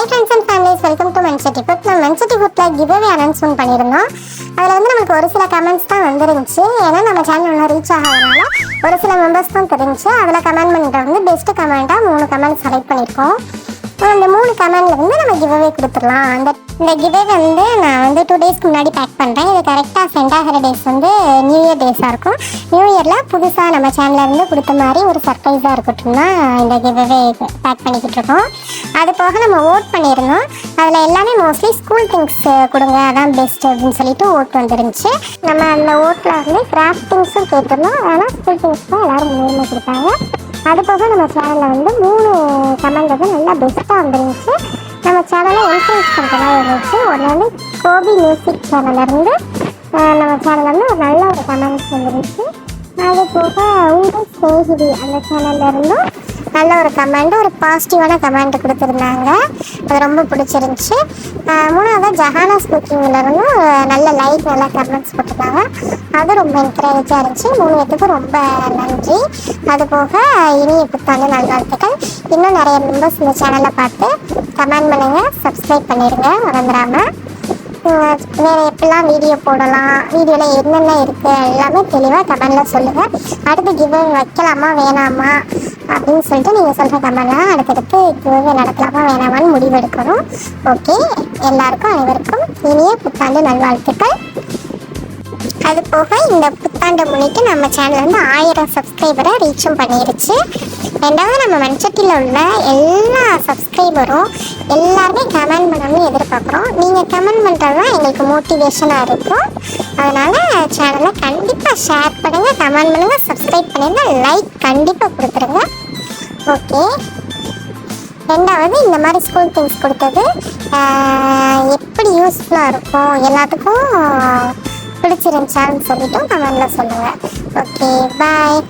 Hi friends and families welcome to மென்சட்டி food நம்ம மென்சட்டி ஃபுட்டில் கிவ்வே அனௌன்ஸ்மெண்ட் பண்ணியிருந்தோம். அதில் வந்து நமக்கு ஒரு சில கமெண்ட்ஸ் தான் வந்துருந்துச்சு. ஏன்னா நம்ம சேனல் ஒன்றும் ரீச் ஆகாதனால ஒரு சில மெம்பர்ஸ் தான் தெரிஞ்சு அதில் கமெண்ட் பண்ணிட்டு வந்து பெஸ்ட் கமெண்ட்டாக மூணு கமெண்ட் செலக்ட் பண்ணியிருக்கோம். அந்த மூணு கமெண்ட்ல வந்து நம்ம கிவ்வே கொடுத்துடலாம். அந்த இந்த கிவ்அவே வந்து நான் வந்து டூ டேஸ்க்கு முன்னாடி பேக் பண்ணுறேன் இது கரெக்டாக சென்ட் ஆகிற டேஸ் வந்து நியூ இயர் டேஸாக இருக்கும். நியூ இயரில் புதுசாக நம்ம சேனல்ல இருந்து கொடுத்த மாதிரி ஒரு சர்ப்ரைஸாக இருக்கட்டும் தான் இந்த கிவ்அவே பேக் பண்ணிக்கிட்டு இருக்கோம். அது போக நம்ம ஓட் பண்ணியிருந்தோம். அதில் எல்லாமே மோஸ்ட்லி ஸ்கூல் திங்ஸ் கொடுங்க. அதான் பெஸ்ட் அப்படின்னு சொல்லிட்டு ஓட் வந்துருந்துச்சு. நம்ம அந்த ஓட்டில் வந்து கிராஃப்டிங்ஸும் கேட்டிருந்தோம். ஆனால் ஸ்கூல் திங்ஸ் தான் எல்லோரும் முன்னுரிமை கொடுத்தாங்க. அது போக நம்ம சேனலில் வந்து மூணு கமெண்ட் வந்து நல்லா பெஸ்ட்டாக வந்துருந்துச்சு. சேனலை என்கரேஜ் பண்ணுறதா இருந்துச்சு ஒன்று வந்து கோபி மியூசிக் சேனல்லேருந்து நம்ம சேனல் வந்து ஒரு நல்ல ஒரு கமெண்ட்ஸ் வந்துருந்துச்சு அது போக உங்கள் ஸ்நேகிதி அந்த சேனல்ல இருந்தும் நல்ல ஒரு கமெண்ட் ஒரு பாசிட்டிவான கமெண்ட் கொடுத்துருந்தாங்க. அது ரொம்ப பிடிச்சிருந்துச்சு. மூணாவது ஜஹானாஸ் குக்கிங்கில் நல்ல லைக் நல்ல கமெண்ட்ஸ் போட்டிருந்தாங்க அது ரொம்ப என்கரேஜாக இருந்துச்சு. மூணு பேத்துக்கும் ரொம்ப நன்றி. அது போக இனிய புத்தாண்டு நல்வாழ்த்துக்கள். இன்னும் நிறைய மெம்பர்ஸ் இந்த சேனலை பார்த்து கமெண்ட் பண்ணுங்கள் சப்ஸ்கிரைப் பண்ணிடுங்க மறந்துடாமல் வேறு எப்படிலாம் வீடியோ போடலாம் வீடியோவில் என்னென்ன இருக்குது எல்லாமே தெளிவாக கமெண்டில் சொல்லுங்கள் அடுத்து கிவ்வே வைக்கலாமா வேணாமா அப்படின்னு சொல்லிட்டு நீங்கள் சொல்கிற கமெண்ட்லாம் அடுத்தடுத்து கிவ்வே நடக்கலாமா வேணாமான்னு முடிவெடுக்கணும் ஓகே எல்லாருக்கும் அனைவருக்கும் இனிய புத்தாண்டு நல்வாழ்த்துக்கள். அது போக இந்த புத்தாண்டை முன்னிட்டு நம்ம சேனல் வந்து ஆயிரம் சப்ஸ்கிரைபரை ரீச்சும் பண்ணிருச்சு. ரெண்டாவது நம்ம மண்சட்டியில் உள்ள எல்லா சப்ஸ்கிரைபரும் எல்லாருமே கமெண்ட் பண்ணணும்னு எதிர்பார்க்குறோம். நீங்கள் கமெண்ட் பண்ணுறது தான் எங்களுக்கு மோட்டிவேஷனாக இருக்கும். அதனால் சேனலை கண்டிப்பாக ஷேர் பண்ணுங்கள் கமெண்ட் பண்ணுங்கள் சப்ஸ்கிரைப் பண்ணுங்க லைக் கண்டிப்பாக கொடுத்துருங்க. ஓகே ரெண்டாவது இந்த மாதிரி ஸ்கூல் திங்ஸ் கொடுத்தது எப்படி யூஸ்ஃபுல்லாக இருக்கும் எல்லாத்துக்கும் பிடிச்சிருந்துச்சான்னு சொல்லிட்டு கமெண்டில் சொல்லுங்கள் ஓகே பாய்